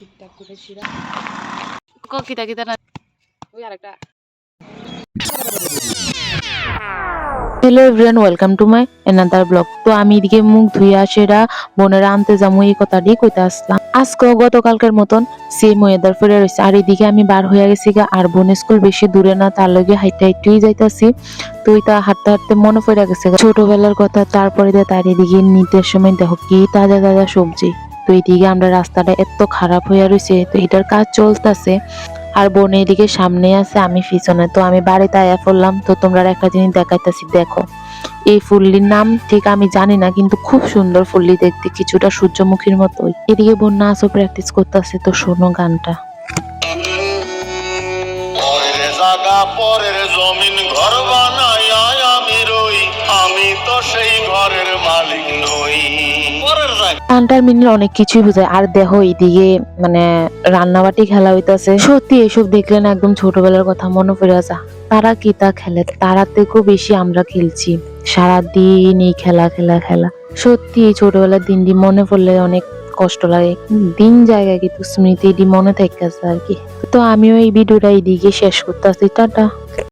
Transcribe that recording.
ঠিকঠাক করে ছিঁড়া কিতা কিতা না ওই আরেকটা। Hello everyone welcome to my another blog তো আমি এদিকে মুখ ধুইয়া সেরা বোনেরা আনতে যাব এই কথাটি কইতে আসলাম। আজকেও গতকালকের মতন সেম ওয়েদার ফিরে রয়েছে। আর এদিকে আমি বার হইয়া গেছি গা আর বোন স্কুল বেশি দূরে না তার লগে হাইটে হাইটেই যাইতাছি। তো তা হাঁটতে হাঁটতে মনে পড়ে গেছে গা। ছোটবেলার কথা তারপরে তার এদিকে নিতের সময় দেখো কি তাজা তাজা সবজি। তো এদিকে আমরা রাস্তাটা এত খারাপ হইয়া রয়েছে তো এটার কাজ চলতেছে। আর বোন এদিকে সামনে আছে, আমি পিছনে। তো আমি বাড়িতে আয়া পড়লাম, তো তোমরা একটা জিনিস দেখাইতেছি, দেখো। এই ফুল্লির নাম ঠিক আমি জানি না, কিন্তু খুব সুন্দর ফুললি দেখতে, কিছুটা সূর্যমুখীর মতোই এদিকে বোন নাচও প্র্যাকটিস করতেছে, তো শোনো গানটা। পরের জমিন, ঘর পরের জায়গা গানটার মিনিং অনেক কিছুই বোঝায়। আর দেখো এইদিকে মানে রান্নাবাটি খেলা হইতাছে। সত্যি এসব দেখলে না একদম ছোটবেলার কথা মনে পড়ে আসা। তারা কি তা খেলে? তারা থেকেও বেশি আমরা খেলছি। সারাদিন এই খেলা খেলা খেলা। সত্যি এই ছোটবেলার দিনটি মনে পড়লে অনেক কষ্ট লাগে। দিন জায়গায় কিন্তু স্মৃতিটি মনে থেকে আর কি। তো আমিও এই ভিডিওটা এইদিকে শেষ করতেছি। টাটা।